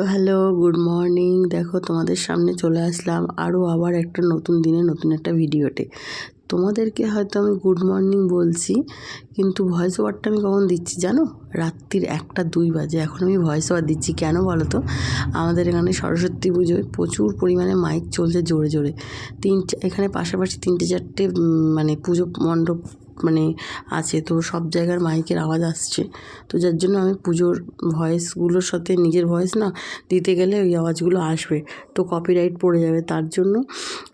তো hello, good morning. দেখো, তোমাদের সামনে চলে আসলাম আরও আবার একটা নতুন দিনে নতুন একটা ভিডিওতে। তোমাদেরকে হয়তো আমি গুড মর্নিং বলছি, কিন্তু ভয়েস ওভারটা আমি কখন দিচ্ছি জানো? রাত্রির একটা দুই বাজে, এখন আমি ভয়েস ওভার দিচ্ছি। কেন বলো তো? আমাদের এখানে সরস্বতী পুজোয় প্রচুর পরিমাণে মাইক চলছে জোরে জোরে। তিন এখানে পাশাপাশি তিনটে চারটে মানে পুজো মণ্ডপ মানে আছে, তো সব জায়গার মাইকের আওয়াজ আসছে। তো যার জন্য আমি পুজোর ভয়েসগুলোর সাথে নিজের ভয়েস না দিতে গেলে ওই আওয়াজগুলো আসবে, তো কপিরাইট পড়ে যাবে। তার জন্য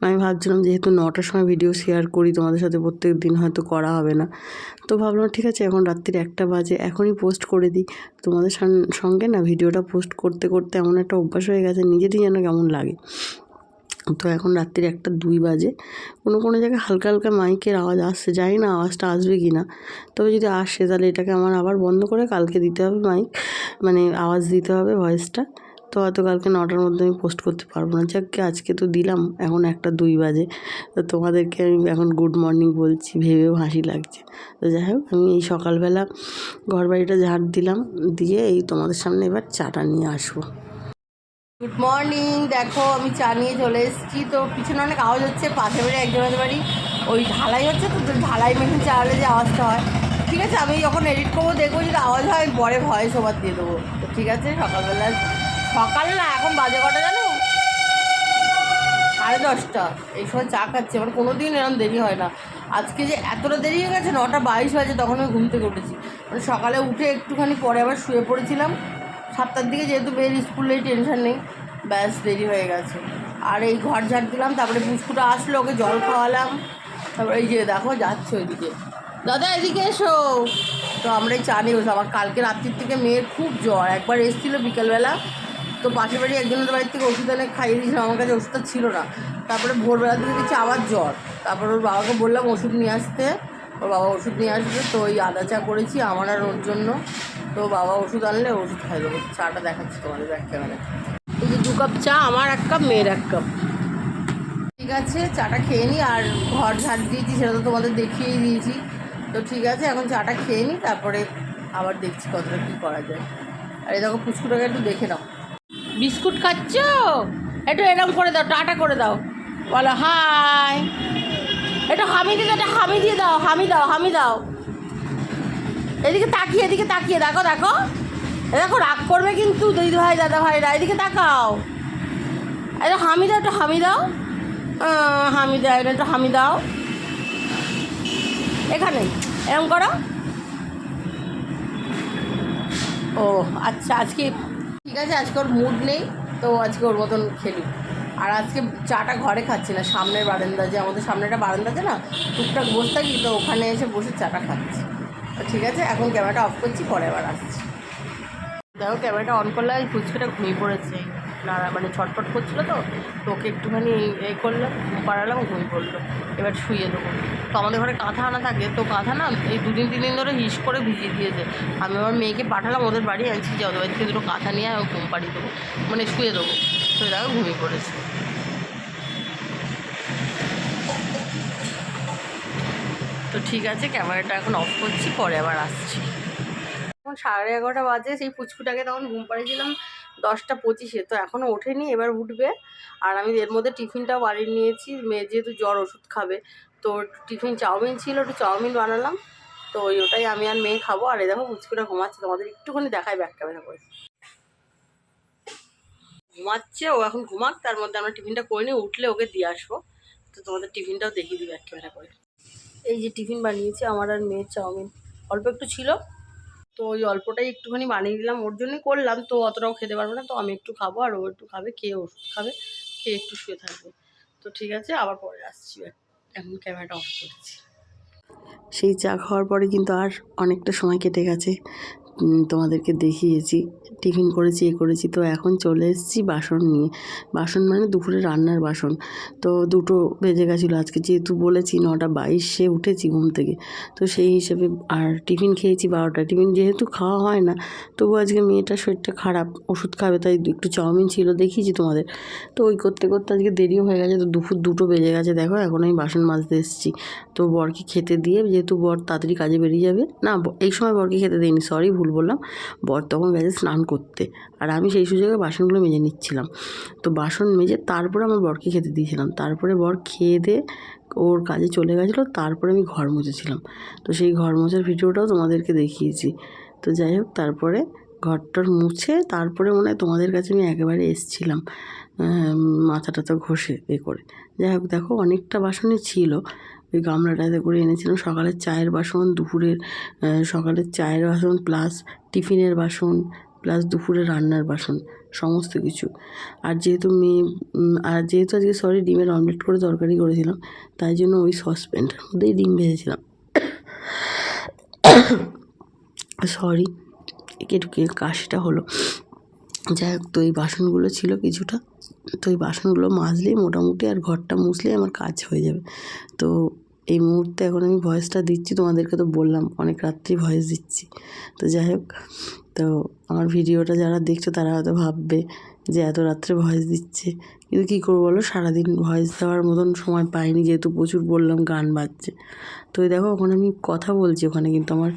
আমি ভাবছিলাম যেহেতু নটার সময় ভিডিও শেয়ার করি, তোমাদের সাথে প্রত্যেক দিন হয়তো করা হবে না। তো ভাবলাম ঠিক আছে, এখন রাত্রির একটা বাজে, এখনই পোস্ট করে দিই। তোমাদের সঙ্গে না ভিডিওটা পোস্ট করতে করতে এমন একটা অভ্যাস হয়ে গেছে, নিজেরই যেন কেমন লাগে। তো এখন রাত্রির একটা দুই বাজে। কোনো কোনো জায়গায় হালকা হালকা মাইকের আওয়াজ আসছে, জানি না আওয়াজটা আসবে কি না। তবে যদি আসে, তাহলে এটাকে আমার আবার বন্ধ করে কালকে দিতে হবে মাইক মানে আওয়াজ দিতে হবে ভয়েসটা। তো হয়তো কালকে নটার মধ্যে আমি পোস্ট করতে পারব না। যাকে, আজকে তো দিলাম, এখন একটা দুই বাজে। তো তোমাদেরকে আমি এখন গুড মর্নিং বলছি, ভেবেও হাসি লাগছে। তো যাই হোক, আমি এই সকালবেলা ঘর বাড়িটা ঝাড় দিলাম, দিয়ে এই তোমাদের সামনে এবার চাটা নিয়ে আসব। গুড মর্নিং দেখো, আমি চা নিয়ে চলে এসেছি। তো পিছনে অনেক আওয়াজ হচ্ছে, পাশে বাড়ি একজনের বাড়ি। ওই ঢালাই হচ্ছে তো ঢালাই মেশিন চালালে যে আওয়াজটা হয়। ঠিক আছে, আমি যখন এডিট করব, দেখব যদি আওয়াজ হয় পরে ভয়েস ওভার দিয়ে দেবো। তো ঠিক আছে, সকালবেলা, সকাল না, এখন বাজে কটা জানো? সাড়ে দশটা। এই সময় চা খাচ্ছি আমার কোনো দিন এরকম দেরি হয় না। আজকে যে এতটা দেরি হয়ে গেছে, নটা বাইশ বাজে, তখন আমি ঘুম থেকে উঠেছি। মানে সকালে উঠে একটুখানি পরে আবার শুয়ে পড়েছিলাম। সাতটার দিকে যেহেতু বের স্কুলেই টেনশন নেই, ব্যাস দেরি হয়ে গেছে। আর এই ঘর ঝাড় দিলাম, তারপরে পুচকুটা আসলো, ওকে জল খাওয়ালাম। তারপরে এই যে দেখো, যাচ্ছে ওইদিকে। দাদা, এদিকে এসো। তো আমরা চা নিয়ে বসে আমার কালকে রাত্রির থেকে মেয়ের খুব জ্বর, একবার এসেছিল বিকেলবেলা। তো পাশের বাড়ি একজনের বাড়ির থেকে ওষুধ এনে খাইয়ে দিয়েছিলাম আমার কাছে ওষুধটা ছিল না। তারপরে ভোরবেলা থেকে দেখছি আবার জ্বর। তারপর ওর বাবাকে বললাম ওষুধ নিয়ে আসতে। ওর বাবা ওষুধ নিয়ে আসবে, তো ওই আদা চা করেছি আমার আর ওর জন্য। তো বাবা ওষুধ আনলে ওষুধ খাই দেবো। চাটা দেখাচ্ছি তোমাদের ব্যাগ ক্যামেরা এই যে দু কাপ চা, আমার এক কাপ, মেয়ের এক কাপ। ঠিক আছে, চাটা খেয়ে নিই আর ঘর ঝাড় দিয়েছি, সেটা তো তোমাদের দেখিয়েই দিয়েছি। তো ঠিক আছে, এখন চাটা খেয়ে নিই তারপরে আবার দেখছি কতটা কী করা যায়। আর এই দেখো পুচকুটাকে একটু দেখে নাও। বিস্কুট খাচ্ছ? একটু এরম করে দাও, টাটা করে দাও। বলো, হাই। একটু হামি দাও, একটু হামি দিয়ে দাও হামি দাও হামি দাও। এদিকে তাকিয়ে এদিকে তাকিয়ে দেখো দেখো। দেখো রাগ করবে কিন্তু দিদি ভাই দাদা ভাইরা এদিকে তাকাও। এটা হামি দাও একটু হামি দাও। হামি দাও এটা একটু হামি দাও। এখানে এরম করো। ও আচ্ছা আজকে ঠিক আছে আজকে ওর মুড নেই তো আজকে ওর মতন খেলি। আর আজকে চাটা ঘরে খাচ্ছি না সামনের বারান্দা যে আমাদের সামনে একটা বারান্দা আছে না, টুকটাক বসে থাকি, তো ওখানে এসে বসে চাটা খাচ্ছি। ঠিক আছে, এখন ক্যামেরাটা অফ করছি, পরে আবার আসছি। দেখো, ক্যামেরাটা অন করলে ফুচকাটা ঘুমিয়ে পড়েছে। না মানে ছটফট করছিল তো তো ওকে একটুখানি এ করলাম, পাড়ালাম, ঘুমিয়ে পড়ল। এবার শুয়ে দেবো। তো আমাদের ঘরে কাঁথা আনা থাকে, তো কাঁথা না এই দুদিন তিন দিন ধরে হিস করে ভিজিয়ে দিয়েছে। আমি আমার মেয়েকে পাঠালাম ওদের বাড়ি আনছি যে ওদের বাড়ি থেকে দুটো কাঁথা নিয়ে ও ঘুম পাড়িয়ে দেবো। মানে শুয়ে দেবো। তো দেখো, ঘুমিয়ে পড়েছে। তো ঠিক আছে, ক্যামেরাটা এখন অফ করছি, পরে আবার আসছি। এখন সাড়ে এগারোটা বাজে, সেই পুচকুটাকে তখন ঘুম পাড়িয়েছিলাম দশটা পঁচিশে, তো এখনও ওঠেনি, এবার উঠবে। আর আমি এর মধ্যে টিফিনটাও বাড়ি নিয়েছি, মেয়ে যেহেতু জ্বর ওষুধ খাবে, তো টিফিন চাউমিন ছিল, একটু চাউমিন বানালাম, তো ওই ওটাই আমি আর মেয়ে খাব। আর এই দেখো পুচকুটা ঘুমাচ্ছে, তোমাদের একটুখানি দেখাই ব্যাক ক্যামেরা করে। ঘুমাচ্ছে, ও এখন ঘুমাক, তার মধ্যে আমরা টিফিনটা করে নিই, উঠলে ওকে দিয়ে আসব। তো তোমাদের টিফিনটাও দেখিয়ে দিই ব্যাক ক্যামেরা করে। এই যে টিফিন বানিয়েছি, আমার আর মেয়ের চাউমিন। অল্প একটু ছিল, তো ওই অল্পটাই একটুখানি বানিয়ে দিলাম। ওর জন্যই করলাম, তো অতটাও খেতে পারব না, তো আমি একটু খাব আর ও একটু খাবে, খেয়ে ওষুধ খাবে, খেয়ে একটু শুয়ে থাকবে। তো ঠিক আছে, আবার পরে আসছি এখন ক্যামেরাটা অফ করছি। সেই চা খাওয়ার পরে কিন্তু আর অনেকটা সময় কেটে গেছে। তোমাদেরকে দেখিয়েছি। টিফিন করেছি, এ করেছি। তো এখন চলে এসেছি বাসন নিয়ে। বাসন মানে দুপুরে রান্নার বাসন। তো দুটো বেজে গেছিল আজকে। যেহেতু বলেছি নটা বাইশে উঠেছি ঘুম থেকে, তো সেই হিসেবে আর টিফিন খেয়েছি বারোটা টিফিন যেহেতু খাওয়া হয় না তবু আজকে মেয়েটার শরীরটা খারাপ, ওষুধ খাবে, তাই একটু চাউমিন ছিল, দেখিয়েছি তোমাদের। তো ওই করতে করতে আজকে দেরিও হয়ে গেছে, তো দুপুর দুটো বেজে গেছে। দেখো, এখন আমি বাসন মাজতে এসেছি। তো বরকে খেতে দিয়ে, যেহেতু বর তাড়াতাড়ি কাজে বেরিয়ে যাবে, না এই সময় বরকে খেতে দিইনি সরি ভুল ভুল বললাম, বর তখন গেছে স্নান করতে। আর আমি সেই সুযোগে বাসনগুলো মেজে নিচ্ছিলাম। তো বাসন মেজে তারপরে আমার বরকে খেতে দিয়েছিলাম। তারপরে বর খেয়ে দিয়ে ওর কাজে চলে গেছিল, তারপরে আমি ঘর মুছেছিলাম। তো সেই ঘর মোছার ভিডিওটাও তোমাদেরকে দেখিয়েছি। তো যাই হোক, তারপরে ঘরটর মুছে তারপরে মনে হয় তোমাদের কাছে আমি একেবারে এসছিলাম মাথা টাথা ঘষে এ করে। যাই হোক, দেখো অনেকটা বাসনই ছিল ওই গামলাটাতে করে এনেছিলাম। সকালের চায়ের বাসন, দুপুরের সকালের চায়ের বাসন প্লাস টিফিনের বাসন প্লাস দুপুরে রান্নার বাসন, সমস্ত কিছু। আর যেহেতু মেয়ে আর যেহেতু আজকে সরি ডিমের অমলেট করে তরকারি করেছিলাম, তাই জন্য ওই সসপ্যানটার মধ্যেই ডিম ভেজেছিলাম। সরি একটু কাশিটা হলো। যাই হোক, তো এই বাসনগুলো ছিল কিছুটা। তো এই বাসনগুলো মাজলেই মোটামুটি আর ঘরটা মুছলেই আমার কাজ হয়ে যাবে। তো এই মুহূর্তে এখন আমি ভয়েসটা দিচ্ছি তোমাদেরকে তো বললাম অনেক রাত্রি ভয়েস দিচ্ছি। তো যাই হোক তো আমার ভিডিওটা যারা দেখছ তারা হয়তো ভাববে যে এত রাত্রে ভয়েস দিচ্ছে। কিন্তু কী করব বলো সারাদিন ভয়েস দেওয়ার মতন সময় পাইনি যেহেতু প্রচুর বললাম গান বাজছে। তো দেখো ওখানে আমি কথা বলছি ওখানে কিন্তু আমার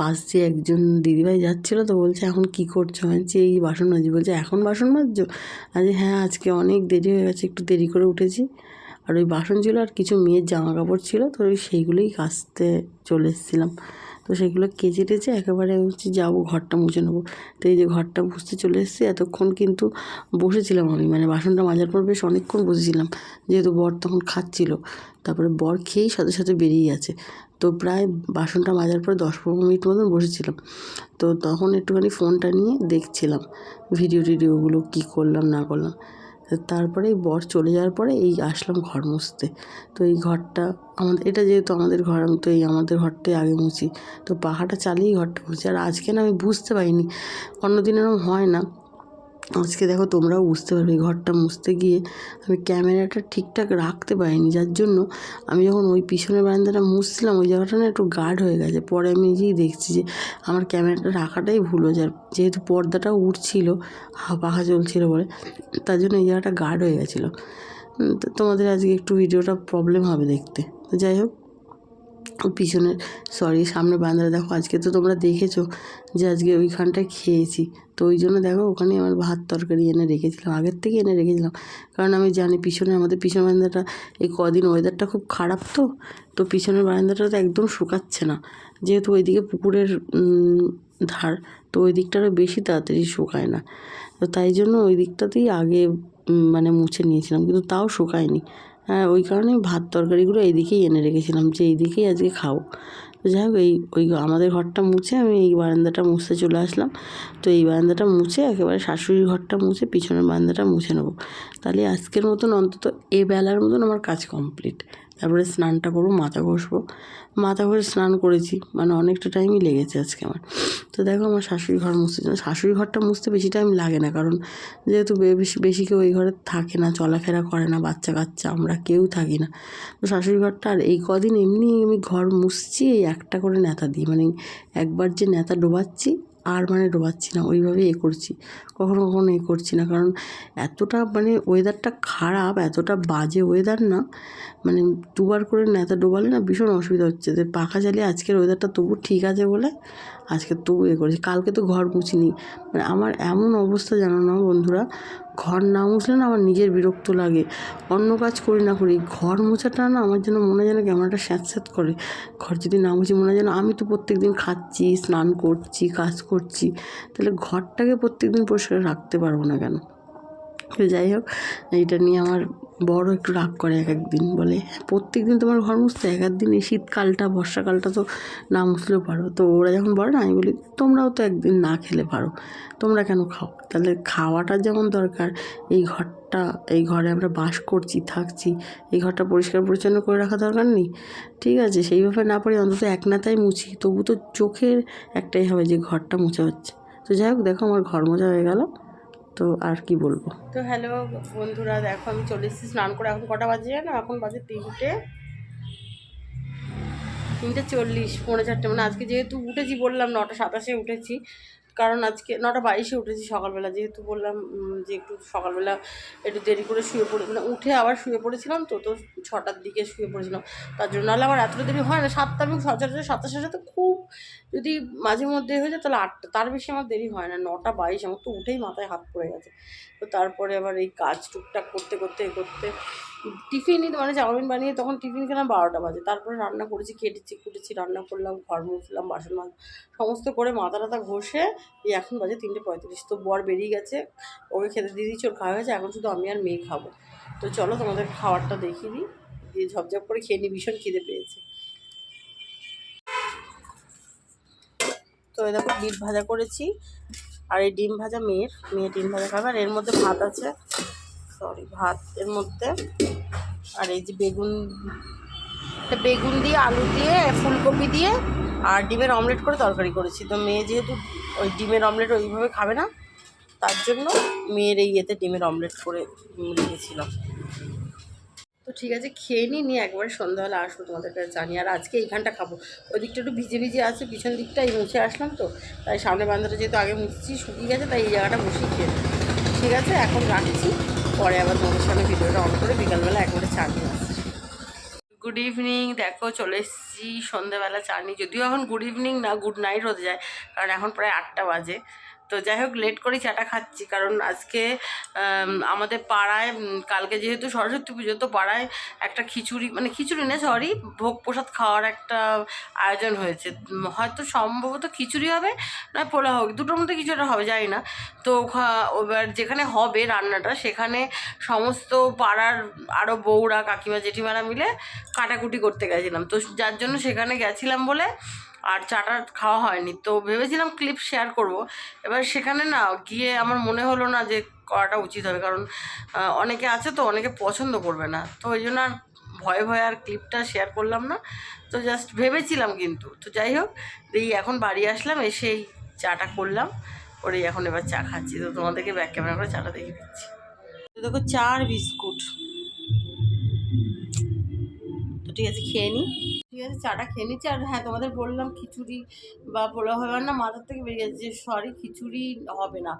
পাশ দিয়ে একজন দিদিভাই যাচ্ছিল তো বলছে এখন কি করছ? বলছি, এই বাসন মাজি বলছে এখন বাসন মাজছো? আজ হ্যাঁ আজকে অনেক দেরি হয়ে গেছে একটু দেরি করে উঠেছি। আর ওই বাসন ছিল আর কিছু মেয়ের জামা কাপড় ছিল, তো ওই সেইগুলোই কাচতে চলে এসেছিলাম। তো সেগুলো কেচে টেচে একেবারে হচ্ছে যাব, ঘরটা মুছে নেব। তো এই যে ঘরটা মুছতে চলে এসেছি, এতক্ষণ কিন্তু বসেছিলাম আমি। মানে বাসনটা মাজার পর বেশ অনেকক্ষণ বসেছিলাম, যেহেতু বর তখন খাচ্ছিল। তারপরে বর খেয়েই সাথে সাথে বেরিয়ে গেছে। তো প্রায় বাসনটা মাজার পরে দশ পনেরো মিনিট মতন বসেছিলাম। তো তখন একটুখানি ফোনটা নিয়ে দেখছিলাম ভিডিও টিডিওগুলো কী করলাম, না করলাম। তারপরে বর চলে যাওয়ার পরে এই আসলাম ঘর মুছতে। তো এই ঘরটা আমাদের, এটা যেহেতু আমাদের ঘর, আমি তো এই আমাদের ঘরটাই আগে মুছি। তো পাখাটা চালিয়েই ঘরটা মুছি। আর আজকে না আমি বুঝতে পারিনি অন্য দিন এরকম হয় না। আজকে দেখো তোমরাও বুঝতে পারবে, ঘরটা মুছতে গিয়ে আমি ক্যামেরাটা ঠিকঠাক রাখতে পারিনি, যার জন্য আমি যখন ওই পিছনের বারান্দাটা মুছছিলাম, ওই জায়গাটা না একটু গার্ড হয়ে গেছে। পরে আমি নিজেই দেখছি যে আমার ক্যামেরাটা রাখাটাই ভুল হয়ে যায় যেহেতু পর্দাটাও উঠছিল পাখা চলছিল বলে তার জন্য এই জায়গাটা গার্ড হয়ে গেছিল। তোমাদের আজকে একটু ভিডিওটা প্রবলেম হবে দেখতে। যাই হোক পিছনের সরি সামনে বান্দারা দেখো, আজকে তো তোমরা দেখেছ যে আজকে ওইখানটায় খেয়েছি। তো ওই জন্য দেখো ওখানে আমার ভাত তরকারি এনে রেখেছিলাম, আগের থেকে এনে রেখেছিলাম। কারণ আমি জানি পিছনে আমাদের, পিছনের বারান্দাটা এই কদিন ওয়েদারটা খুব খারাপ তো তো পিছনের বারান্দাটা তো একদম শুকাচ্ছে না। যেহেতু ওইদিকে পুকুরের ধার, তো ওই দিকটারও বেশি তাড়াতাড়ি শুকায় না। তো তাই জন্য ওই দিকটাতেই আগে মানে মুছে নিয়েছিলাম, কিন্তু তাও শুকায়নি। হ্যাঁ ওই কারণেই ভাত তরকারিগুলো এইদিকেই এনে রেখেছিলাম, যে এইদিকেই আজকে খাব। তো যাই হোক, এই ওই আমাদের ঘরটা মুছে আমি এই বারান্দাটা মুছতে চলে আসলাম। তো এই বারান্দাটা মুছে একেবারে শাশুড়ির ঘরটা মুছে পিছনের বারান্দাটা মুছে নেব। তাহলে আজকের মতন অন্তত এ বেলার মতন আমার কাজ কমপ্লিট তারপরে স্নানটা করব, মাথা ঘষবো। মাথা ঘষে স্নান করেছি মানে অনেকটা টাইমই লেগেছে আজকে আমার। তো দেখো আমার শাশুড়ি ঘর মুছতে শাশুড়ি ঘরটা মুছতে বেশি টাইম লাগে না, কারণ যেহেতু বেশি বেশি কেউ ওই ঘরে থাকে না, চলাফেরা করে না, বাচ্চা কাচ্চা, আমরা কেউ থাকি না। তো শাশুড়ি ঘরটা আর এই কদিন এমনি আমি ঘর মুছছি, এই একটা করে নেতা দিই। মানে একবার যে নেতা ডোবাচ্ছি, আর মানে ডোবাচ্ছি না, ওইভাবেই এ করছি। কখনো কখনো এ করছি না, কারণ এতটা মানে ওয়েদারটা খারাপ, এতটা বাজে ওয়েদার না মানে দুবার করে নেতা ডোবালে না ভীষণ অসুবিধা হচ্ছে যে পাখা চালিয়ে আজকের ওয়েদারটা তবু ঠিক আছে বলে আজকে তবু এ করেছি। কালকে তো ঘর মুছিনি। মানে আমার এমন অবস্থা জানো না বন্ধুরা, ঘর না মুছলে না আমার নিজের বিরক্ত লাগে। অন্য কাজ করি না করি, ঘর মোছাটা না আমার যেন মনে যেন কেমনটা স্যাঁত স্যাঁত করে। ঘর যদি না মুছি মনে যেন আমি তো প্রত্যেক দিন খাচ্ছি, স্নান করছি, কাজ করছি, তাহলে ঘরটাকে প্রত্যেক দিন পরিষ্কার রাখতে পারব না কেন? যাই হোক, এইটা নিয়ে আমার বড় একটু রাগ করে এক একদিন, বলে প্রত্যেক দিন তোমার ঘর মুছতে, এক একদিন এই শীতকালটা, বর্ষাকালটা তো না মুছলেও পারো। তো ওরা যখন বলে না, আমি বলি, তোমরাও তো একদিন না খেলে পারো, তোমরা কেন খাও? তাহলে খাওয়াটা যেমন দরকার, এই ঘরটা, এই ঘরে আমরা বাস করছি, থাকছি, এই ঘরটা পরিষ্কার পরিচ্ছন্ন করে রাখা দরকার নেই। ঠিক আছে, সেইভাবে না পারি, অন্তত এক নাতাই মুছি। তবু তো চোখের একটাই হবে যে ঘরটা মোছা হচ্ছে। তো যাই হোক, দেখো আমার ঘর মোছা হয়ে গেল। তো আর কি বলব? তো হ্যালো বন্ধুরা, দেখো আমি চলে এসেছি স্নান করে। এখন কটা বাজে জানো? এখন বাজে তিনটে। তিনটে চল্লিশ, পৌনে চারটে। মানে আজকে যেহেতু উঠেছি, বললাম নটা সাতাশে উঠেছি। কারণ আজকে, নটা বাইশে উঠেছি সকালবেলা। যেহেতু বললাম যে একটু সকালবেলা একটু দেরি করে শুয়ে পড়ে মানে উঠে আবার শুয়ে পড়েছিলাম তো তো ছটার দিকে শুয়ে পড়েছিলাম। তার জন্য নাহলে আমার এতটা দেরি হয় না। সাতটা আমি সচরাচর সাতটার সাথে খুব যদি মাঝে মধ্যে হয়ে যায়, তাহলে আটটা তার বেশি আমার দেরি হয় না, নটা বাইশ, আমার তো উঠেই মাথায় হাত পড়ে গেছে। তো তারপরে আবার এই কাজ টুকটাক করতে করতে করতে টিফিনই মানে চাউমিন বানিয়ে তখন টিফিন খেলাম বারোটা বাজে। তারপরে রান্না করেছি কেটেছি কুটেছি, রান্না করলাম, ঘর মুছলাম, বাসন মাজ, সমস্ত করে মাথা টাথা ঘষে এই এখন বাজে তিনটে পঁয়ত্রিশ। তো বর বেরিয়ে গেছে, ওকে খেতে দিয়ে দিচ্ছি ওর খাওয়া হয়েছে, এখন শুধু আমি আর মেয়ে খাব। তো চলো তোমাদের খাবারটা দেখিয়ে দিই, দিয়ে ঝপঝপ করে খেয়ে নিই, ভীষণ খিদে পেয়েছে। তো এই দেখো ডিম ভাজা করেছি। আর এই ডিম ভাজা মেয়ের, মেয়ে ডিম ভাজা খাবে। আর এর মধ্যে ভাত আছে। সরি ভাত এর মধ্যে। আর এই যে বেগুন বেগুন দিয়ে আলু দিয়ে, ফুলকপি দিয়ে, আর ডিমের অমলেট করে তরকারি করেছি। তো মেয়ে যেহেতু ওই ডিমের অমলেট ওইভাবে খাবে না, তার জন্য মেয়ের এই ইয়েতে ডিমের অমলেট করে রেখেছিলাম তো ঠিক আছে, খেয়ে নিই নিয়ে একবারে সন্ধ্যাবেলা আসব তোমাদের কাছে জানি আর আজকে এইখানটা খাব। ওই দিকটা একটু ভিজে ভিজে আছে, পিছন দিকটাই মুছে আসলাম তো। তাই সামনে বান্ধাটা যেহেতু আগে মুছছি, শুকিয়ে গেছে, তাই এই জায়গাটা মুছেই খেয়ে। ঠিক আছে, এখন রাখছি। পরে আবার তোমাদের সামনে ভিডিওটা অন করে বিকালবেলা একবারে চা নিয়ে আসছি। গুড ইভিনিং দেখো চলে এসেছি সন্ধ্যাবেলা চা নিই যদিও এখন গুড ইভিনিং না গুড নাইট হতে যায়, কারণ এখন প্রায় আটটা বাজে। তো যাই হোক লেট করে চাটা খাচ্ছি। কারণ আজকে আমাদের পাড়ায় কালকে যেহেতু সরস্বতী পুজো, তো পাড়ায় একটা খিচুড়ি মানে খিচুড়ি না সরি ভোগ প্রসাদ খাওয়ার একটা আয়োজন হয়েছে। হয়তো সম্ভবত খিচুড়ি হবে, না পোলা হোক দুটোর মধ্যে কিছু একটা হবে, জানি না। তো এবার যেখানে হবে রান্নাটা, সেখানে সমস্ত পাড়ার আরও বউরা, কাকিমা, জেঠিমারা মিলে কাটাকুটি করতে গেছিলাম। তো যার জন্য সেখানে গেছিলাম বলে আর চাটা খাওয়া হয়নি। তো ভেবেছিলাম ক্লিপ শেয়ার করব। এবার সেখানে না গিয়ে আমার মনে হলো না যে করাটা উচিত হবে। কারণ অনেকে আছে তো, অনেকে পছন্দ করবে না। তো ওই জন্য আর ভয়ে ভয়ে আর ক্লিপটা শেয়ার করলাম না। তো জাস্ট ভেবেছিলাম কিন্তু। তো যাই হোক, এই এখন বাড়ি আসলাম এসেই চাটা করলাম। করে এখন এবার চা খাচ্ছি। তো তোমাদেরকে ব্যাক ক্যামেরা করে চাটা দেখে দিচ্ছি। দেখো চা আর বিস্কুট। ঠিক আছে, খেয়ে নিই ঠিক আছে, চাটা খেয়ে নিচ্ছি। আর হ্যাঁ তোমাদের বললাম খিচুড়ি বা পোলাও হবে না, মাথার থেকে বেরিয়ে গেছে। যে সরি খিচুড়ি হবে না।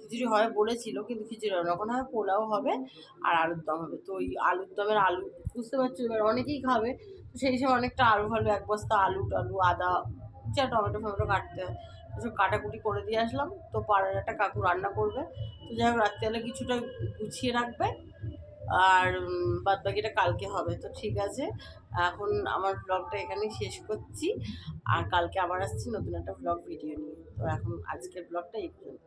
খিচুড়ি হবে বলেছিল, কিন্তু খিচুড়ি হবে না। ওখানে হয় পোলাও হবে আর আলুর দম হবে। তো ওই আলুর দমের আলু, বুঝতে পারছ? এবার অনেকেই খাবে। তো সেই হিসেবে অনেকটা আলু ভালো, এক বস্তা আলু টালু, আদা, যা টমেটো ফমেটো কাটতে হয়। ওসব কাটাকুটি করে দিয়ে আসলাম। তো পাড়ার একটা কাকু রান্না করবে। তো যাই হোক, রাত্রিবেলা কিছুটা গুছিয়ে রাখবে। আর বাদ বাকিটা কালকে হবে। তো ঠিক আছে। এখন আমার ব্লগটা এখানেই শেষ করছি। আর কালকে আবার আসছি নতুন একটা ব্লগ ভিডিও নিয়ে। তো এখন আজকের ব্লগটা এই পর্যন্ত।